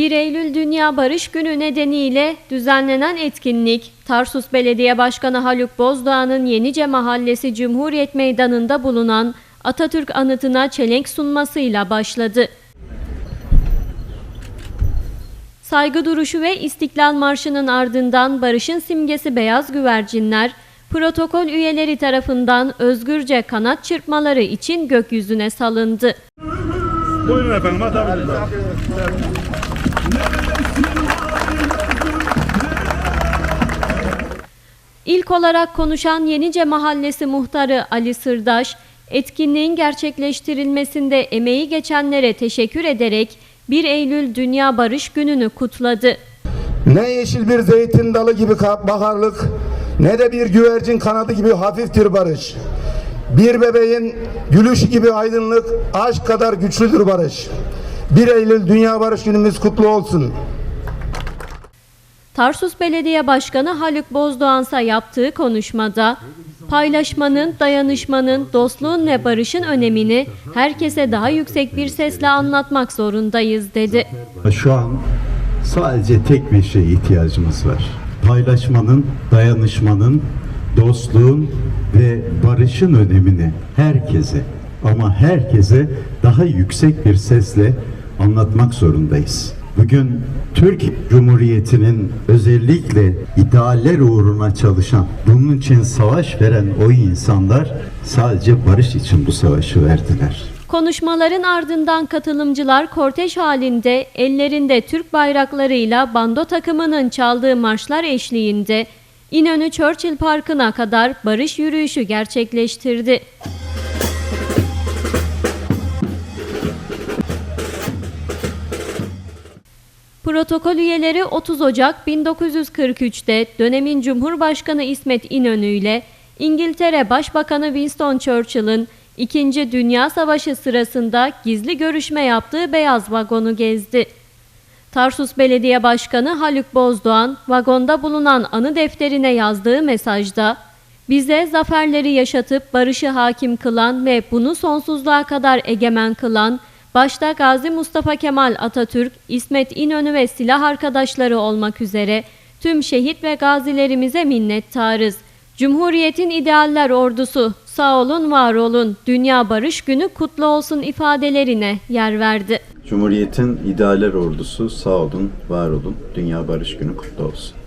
1 Eylül Dünya Barış Günü nedeniyle düzenlenen etkinlik, Tarsus Belediye Başkanı Haluk Bozdoğan'ın Yenice Mahallesi Cumhuriyet Meydanı'nda bulunan Atatürk anıtına çelenk sunmasıyla başladı. Saygı duruşu ve İstiklal Marşı'nın ardından barışın simgesi beyaz güvercinler, protokol üyeleri tarafından özgürce kanat çırpmaları için gökyüzüne salındı. Buyurun efendim atabiliriz. İlk olarak konuşan Yenice Mahallesi muhtarı Ali Sırdaş, etkinliğin gerçekleştirilmesinde emeği geçenlere teşekkür ederek 1 Eylül Dünya Barış Günü'nü kutladı. Ne yeşil bir zeytin dalı gibi baharlık, ne de bir güvercin kanadı gibi hafiftir barış. Bir bebeğin gülüşü gibi aydınlık, aşk kadar güçlüdür barış. 1 Eylül Dünya Barış Günümüz kutlu olsun. Tarsus Belediye Başkanı Haluk Bozdoğansa yaptığı konuşmada paylaşmanın, dayanışmanın, dostluğun ve barışın önemini herkese daha yüksek bir sesle anlatmak zorundayız dedi. Şu an sadece tek bir şeye ihtiyacımız var. Paylaşmanın, dayanışmanın, dostluğun ve barışın önemini herkese ama herkese daha yüksek bir sesle anlatmak zorundayız. Bugün Türk Cumhuriyeti'nin özellikle idealler uğruna çalışan, bunun için savaş veren o insanlar sadece barış için bu savaşı verdiler. Konuşmaların ardından katılımcılar kortej halinde ellerinde Türk bayraklarıyla bando takımının çaldığı marşlar eşliğinde İnönü Churchill Parkı'na kadar barış yürüyüşü gerçekleştirdi. Protokol üyeleri 30 Ocak 1943'te dönemin Cumhurbaşkanı İsmet İnönü ile İngiltere Başbakanı Winston Churchill'ın İkinci Dünya Savaşı sırasında gizli görüşme yaptığı beyaz vagonu gezdi. Tarsus Belediye Başkanı Haluk Bozdoğan, vagonda bulunan anı defterine yazdığı mesajda, bize zaferleri yaşatıp barışı hakim kılan ve bunu sonsuzluğa kadar egemen kılan, başta Gazi Mustafa Kemal Atatürk, İsmet İnönü ve silah arkadaşları olmak üzere tüm şehit ve gazilerimize minnettarız. Cumhuriyetin idealler ordusu, sağ olun var olun, Dünya Barış Günü kutlu olsun ifadelerine yer verdi. Cumhuriyetin idealler ordusu sağ olun, var olun. Dünya Barış Günü kutlu olsun.